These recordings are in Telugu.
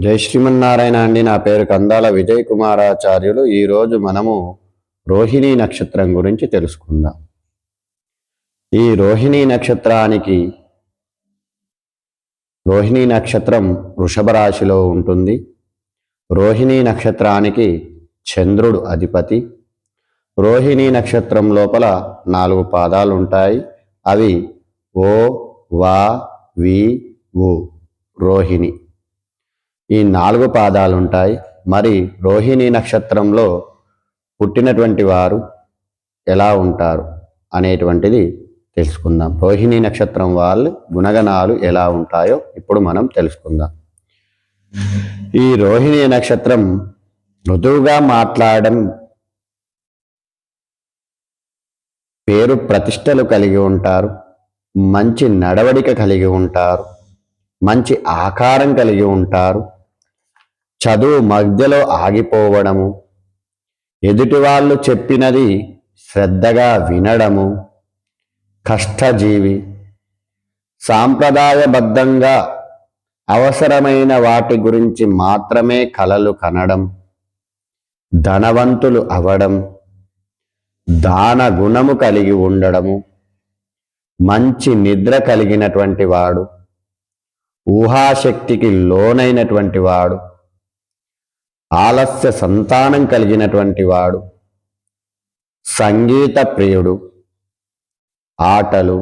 జై శ్రీమన్నారాయణ అండి. నా పేరు కందాల విజయ్ కుమారాచార్యులు ఈరోజు మనము రోహిణీ నక్షత్రం గురించి తెలుసుకుందాం. ఈ రోహిణీ నక్షత్రానికి రోహిణీ నక్షత్రం వృషభ రాశిలో ఉంటుంది. రోహిణీ నక్షత్రానికి చంద్రుడు అధిపతి. రోహిణీ నక్షత్రం లోపల నాలుగు పాదాలు ఉంటాయి. అవి ఓ వా వి ఓ రోహిణి. ఈ నాలుగు పాదాలు ఉంటాయి మరి రోహిణి నక్షత్రంలో పుట్టినటువంటి వారు ఎలా ఉంటారు అనేటువంటిది తెలుసుకుందాం. రోహిణి నక్షత్రం వాళ్ళు గుణగణాలు ఎలా ఉంటాయో ఇప్పుడు మనం తెలుసుకుందాం. ఈ రోహిణి నక్షత్రం మృదువుగా మాట్లాడడం పేరు ప్రతిష్టలు కలిగి ఉంటారు. మంచి నడవడిక కలిగి ఉంటారు. మంచి ఆకారం కలిగి ఉంటారు. చదువు మధ్యలో ఆగిపోవడము. ఎదుటి వాళ్ళు చెప్పినది శ్రద్ధగా వినడము. కష్టజీవి. సాంప్రదాయబద్ధంగా అవసరమైన వాటి గురించి మాత్రమే కలలు కనడం. ధనవంతులు అవడం. దాన గుణము కలిగి ఉండడము. మంచి నిద్ర కలిగినటువంటి వాడు. ఊహాశక్తికి లోనైనటువంటి వాడు. ఆలస్య సంతానం కలిగినటువంటి వాడు సంగీత ప్రియుడు ఆటలు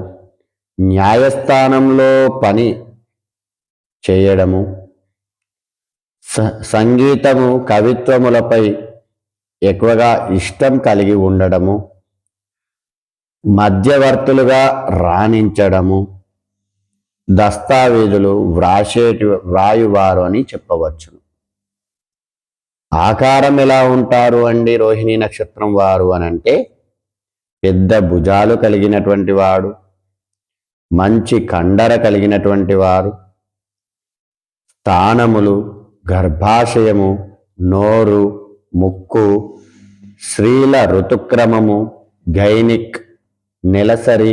న్యాయస్థానంలో పని చేయడము సంగీతము కవిత్వములపై ఎక్కువగా ఇష్టం కలిగి ఉండడము మధ్యవర్తులుగా రాణించడము దస్తావేజులు వ్రాసేటి వ్రాయువారు అని చెప్పవచ్చు. ఆకారం ఎలా ఉంటారు అండి రోహిణి నక్షత్రం వారు అని అంటే పెద్ద భుజాలు కలిగినటువంటి వాడు మంచి కండర కలిగినటువంటి వారు స్థానములు గర్భాశయము నోరు ముక్కు స్త్రీల ఋతుక్రమము గైనిక్ నెలసరి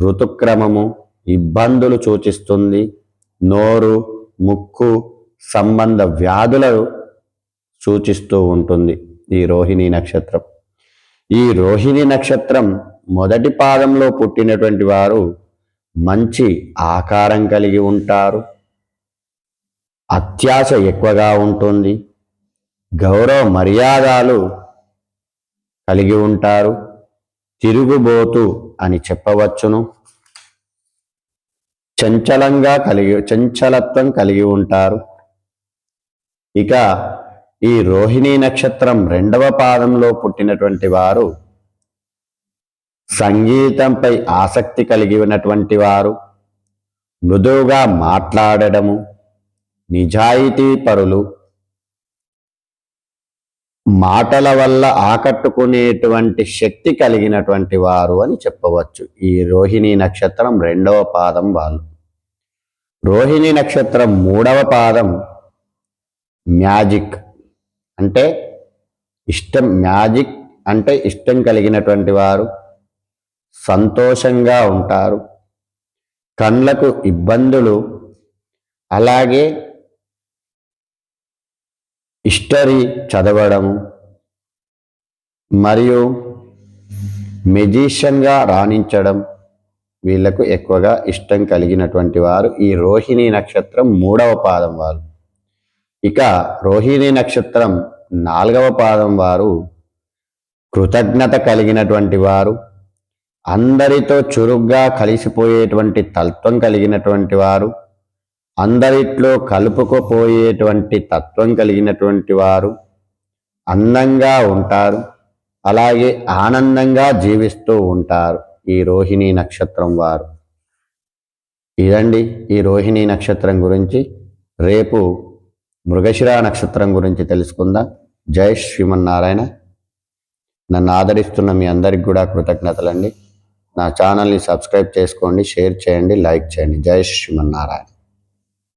ఋతుక్రమము ఇబ్బందులు సూచిస్తుంది నోరు ముక్కు సంబంధ వ్యాధులు సూచిస్తూ ఉంటుంది ఈ రోహిణి నక్షత్రం. ఈ రోహిణి నక్షత్రం మొదటి పాదంలో పుట్టినటువంటి వారు మంచి ఆకారం కలిగి ఉంటారు. అత్యాశ ఎక్కువగా ఉంటుంది. గౌరవ మర్యాదలు కలిగి ఉంటారు. తిరుగుబోతు అని చెప్పవచ్చును. చంచలంగా కలిగి చంచలత్వం కలిగి ఉంటారు. ఇక ఈ రోహిణీ నక్షత్రం రెండవ పాదంలో పుట్టినటువంటి వారు సంగీతంపై ఆసక్తి కలిగి ఉన్నటువంటి వారు మృదువుగా మాట్లాడడము నిజాయితీ పరులు మాటల వల్ల ఆకట్టుకునేటువంటి శక్తి కలిగినటువంటి వారు అని చెప్పవచ్చు. ఈ రోహిణి నక్షత్రం రెండవ పాదం వాళ్ళు. రోహిణి నక్షత్రం మూడవ పాదం మ్యాజిక్. అంటే ఇష్టం మ్యాజిక్ అంటే ఇష్టం కలిగినటువంటి వారు సంతోషంగా ఉంటారు. కళ్ళకు ఇబ్బందులు అలాగే హిస్టరీ చదవడము మరియు మెజిషియన్గా రాణించడం వీళ్ళకు ఎక్కువగా ఇష్టం కలిగినటువంటి వారు ఈ రోహిణి నక్షత్రం మూడవ పాదం వారు ఇక రోహిణి నక్షత్రం నాలుగవ పాదం వారు కృతజ్ఞత కలిగినటువంటి వారు అందరితో చురుగ్గా కలిసిపోయేటువంటి తత్వం కలిగినటువంటి వారు అందరిట్లో కలుపుకుపోయేటువంటి తత్వం కలిగినటువంటి వారు అందంగా ఉంటారు అలాగే ఆనందంగా జీవిస్తూ ఉంటారు ఈ రోహిణీ నక్షత్రం వారు. ఇదండి ఈ రోహిణీ నక్షత్రం గురించి రేపు మృగశిరా నక్షత్రం గురించి తెలుసుకుందాం. జై శ్రీమన్నారాయణ. నన్ను ఆదరిస్తున్న మీ అందరికి కూడా కృతజ్ఞతలండి. నా ఛానల్ని సబ్స్క్రైబ్ చేసుకోండి షేర్ చేయండి లైక్ చేయండి. జై శ్రీమన్నారాయణ.